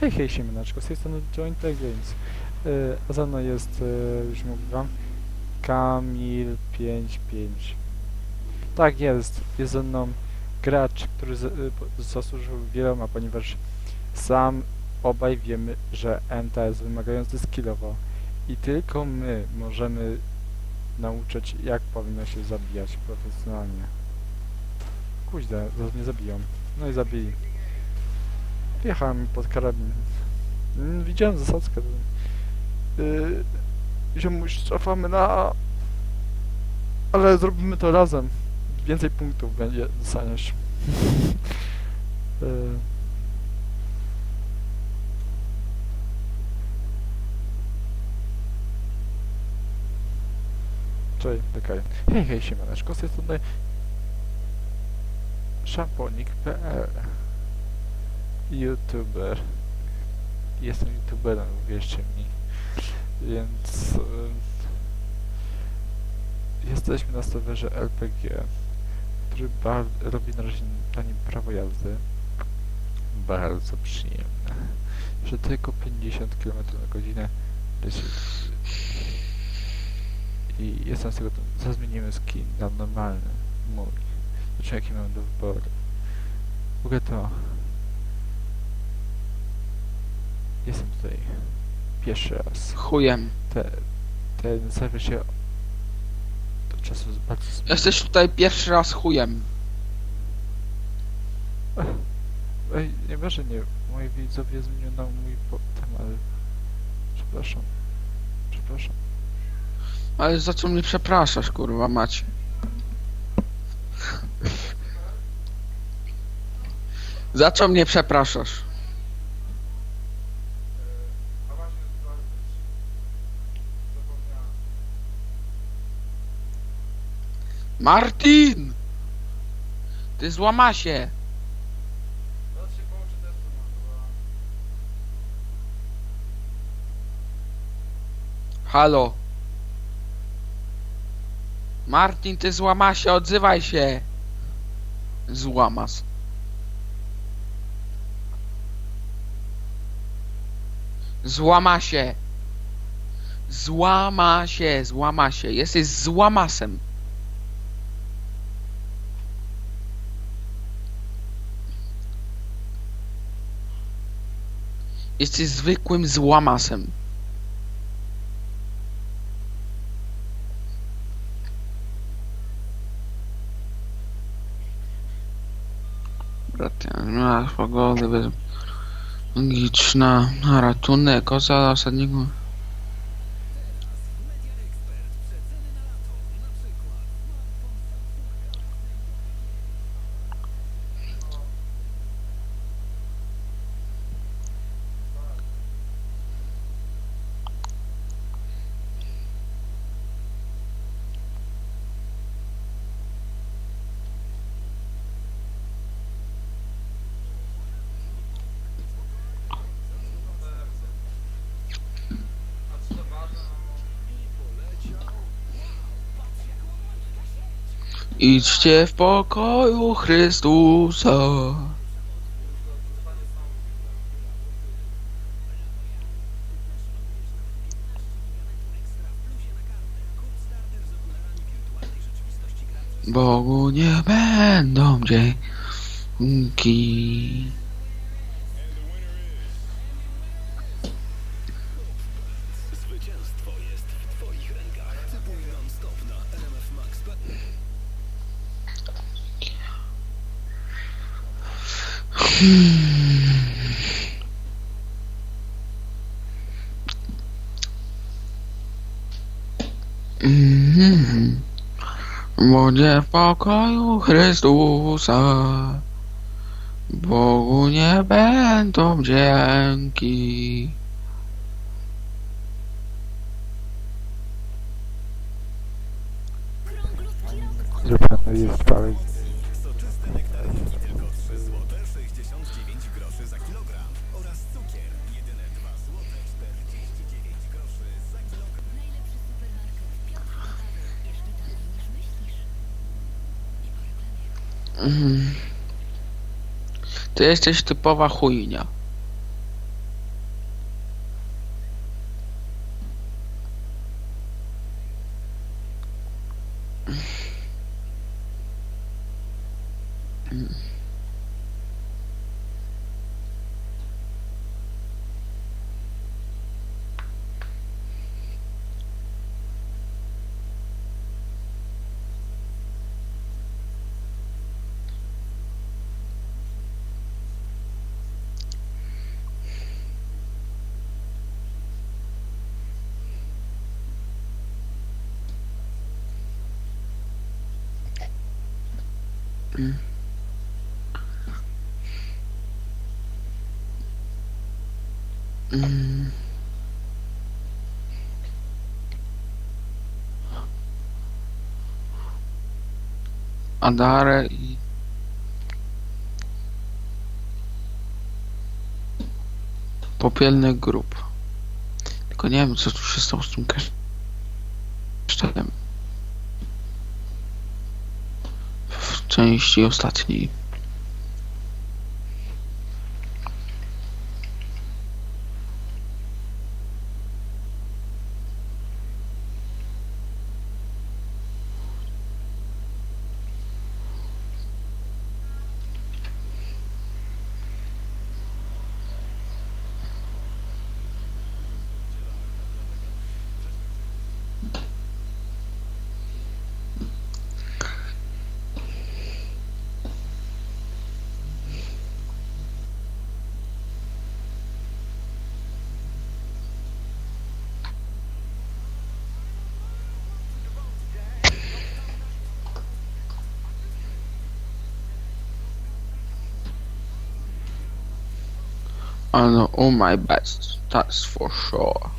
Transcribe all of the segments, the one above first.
Hej, hej, siemaneczko. Z tej strony Joint Games. Yy, a za mną jest, yy, już mówiłam, Kamil55. Tak jest, jest ze mną gracz, który z, y, po- zasłużył wieloma, ponieważ sam obaj wiemy, że MTA jest wymagający skillowo i tylko my możemy nauczyć, jak powinno się zabijać profesjonalnie. Kuźda, zaraz mnie zabiją. No i zabili. Wjechałem pod karabin. Widziałem zasadzkę. Yy, ziomuś, cofamy na... Ale zrobimy to razem. Więcej punktów będzie dostaniesz. yy. Cześć, czekaj. Hej, hej, siemaneczko, z tej strony szamponik.pl YouTuber. Jestem youtuberem, uwierzcie mi. Więc jesteśmy na serwerze LPG, który robi na razie na nim prawo jazdy. Bardzo przyjemne. Że tylko 50 km na godzinę. I jestem z tego, zaraz zmienimy skin na normalny, mój. Znaczy jaki mam do wyboru. Mogę to. Jestem tutaj pierwszy raz. Chujem. Te, ten serwer się do czasu bardzo zmienił. Jesteś tutaj pierwszy raz chujem. Ej, nie może nie. Moi widzowie zmieniono mój potem, ale... Przepraszam. Przepraszam. Ale za co mnie przepraszasz, kurwa macie? Za co mnie przepraszasz? Martin! Ty złama się! Halo? Martin, ty złama się, odzywaj się! Złamas. Złama się! Złama się, złama się. Jesteś złamasem. Jesteś zwykłym złamasem. Ma pogody bez... Logiczna, na ratunek, o zasadniku. Idźcie w pokoju Chrystusa. Bogu nie będą dzięki. Mhm. Będzie w pokoju Chrystusa. Bogu nie będą dzięki. Zrobiony jest cały... Ty jesteś typowa chujnia. Mm. Adarę i popielny grób. Tylko nie wiem co tu się stało z tym kasztanem. W części ostatniej. I'll all my best, that's for sure.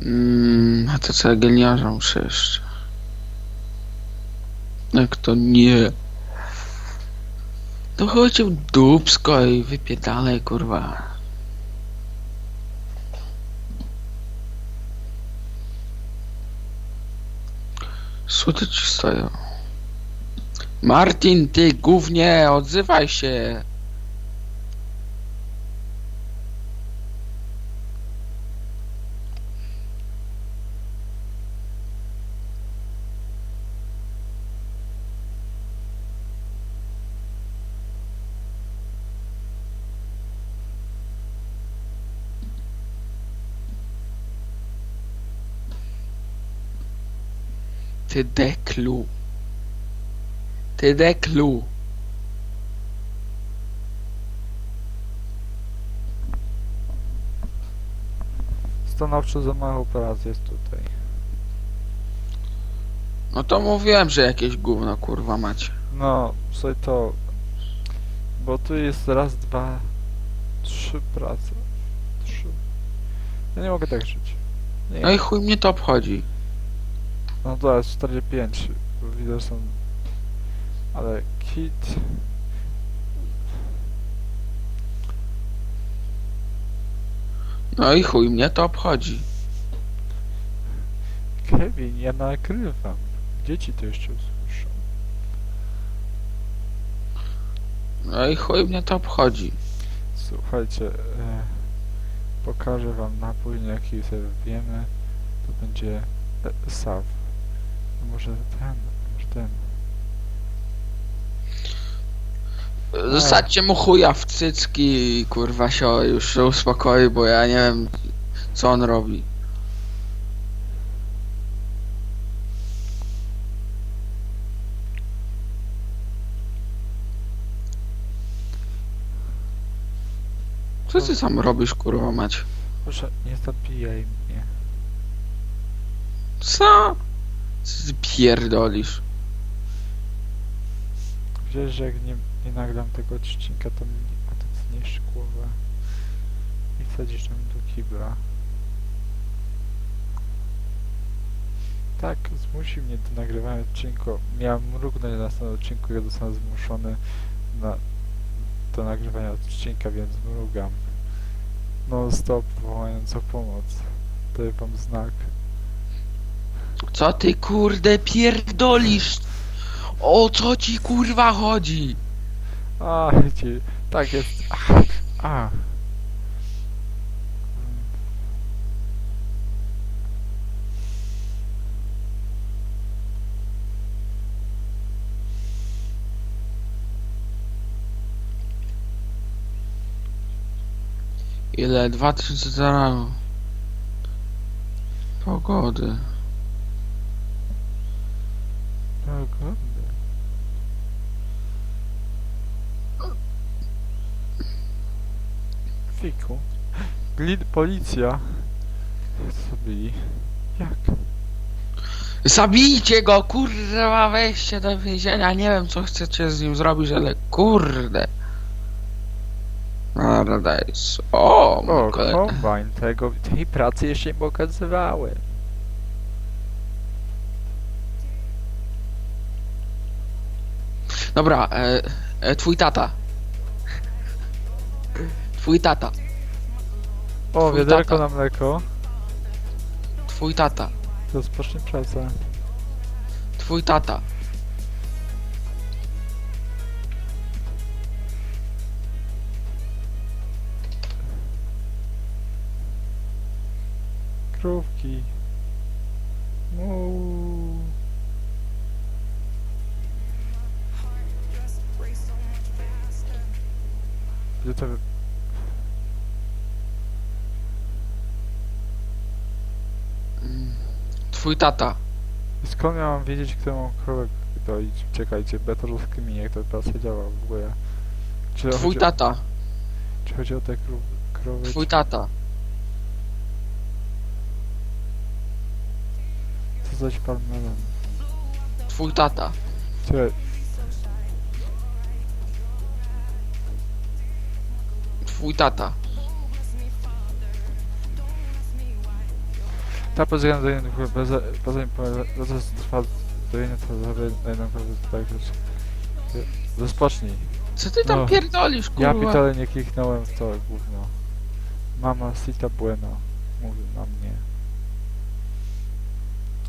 Mmm, a to co geniarza muszę jeszcze. Jak to nie? To chodźcie w dupsko i wypierdalaj kurwa. Słoty ci stoją. Martin, ty gównie, odzywaj się. Ty deklu. Ty deklu. Stanowczo za mało pracy jest tutaj. No to mówiłem, że jakieś gówno kurwa macie. No, sobie to... Bo tu jest raz, dwa, trzy prace. Trzy. Ja nie mogę tak żyć. Nie. No i chuj mnie to obchodzi. No to jest 45. bo Widzę, że są... Ale kit... No i chuj mnie to obchodzi. Kevin, ja nagrywam. Dzieci to jeszcze usłyszą. No i chuj mnie to obchodzi. Słuchajcie, e, pokażę wam napój, jaki sobie wiemy. To będzie e, saw. A Może ten, może ten. Zostawcie mu chuja w cycki i kurwa się już się uspokoi, bo ja nie wiem co on robi. Co ty sam robisz kurwa mać? Proszę, nie zabijaj mnie. Co? Ty pierdolisz? Wiesz, że jak nie, nie nagram tego odcinka, to mi odetniesz głowę i wsadzisz ją do kibla. Tak, zmusił mnie do nagrywania odcinku. Miałem mrugnąć na następnym odcinku, ja zostanę zmuszony na do nagrywania odcinka, więc mrugam. Non stop wołając o pomoc. Daję wam znak. Co ty kurde pierdolisz? O co ci kurwa chodzi? A, ci, tak jest. A, a. Ile? 2000 za rano. Pogody. Mhm. Fiku. Glid, policja. Co? Jak? Zabijcie go, kurwa, weźcie do więzienia. Nie wiem, co chcecie z nim zrobić, ale kurde. Paradise. O, O, kolega. kombajn. Tego, tej pracy jeszcze nie pokazywałem. Dobra, e, e, twój tata. Twój tata. O, Twój wiaderko tata. na mleko. Twój tata. Rozpocznij pracę. Twój tata. Krówki. Gdzie to... Twój tata. I Skąd ja mam wiedzieć, kto mam krowę doić? Czekajcie, betorówki mi jak to praca działa w ogóle. Czy Twój chodzi, tata. czy chodzi o te krów, krowy? Twój tata. Co zaś pan melon? Twój tata. Czekaj, Twój tata. ta bez... Poza tym proces trwa jedną krowę tak już... Rozpocznij. Co ty tam No. pierdolisz, Ja kurwa? pitole nie kliknąłem w to gówno. Mama sita bueno. Mówi na mnie.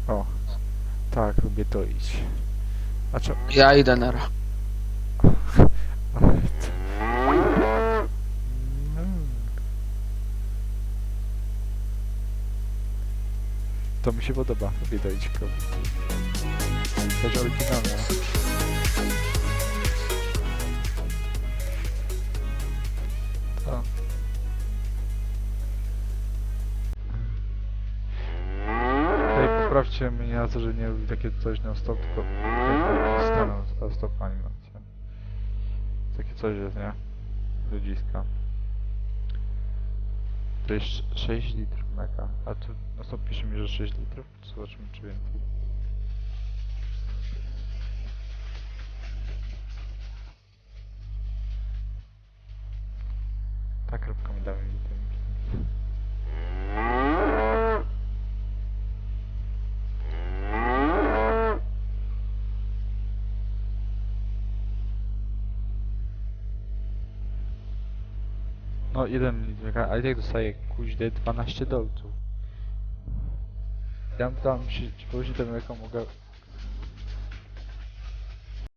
O. Tak, lubię to iść. A co? Ja idę na ra. Ale to... No. To mi się podoba. Lubię doić krowy. Też oryginalne. To. Tutaj poprawcie mnie na to, że nie lubi takie coś na stop, tylko staną a stop animacja. Takie coś jest, nie? Ludziska. To jest 6 litrów mleka, a tu na stop pisze mi, że 6 litrów. Zobaczymy czy więcej. Ta kropka mi dała mi ten. Jeden litr, ale i tak dostaję kuźdę 12 dolców. Ja tam, czy, czy później mleko mogę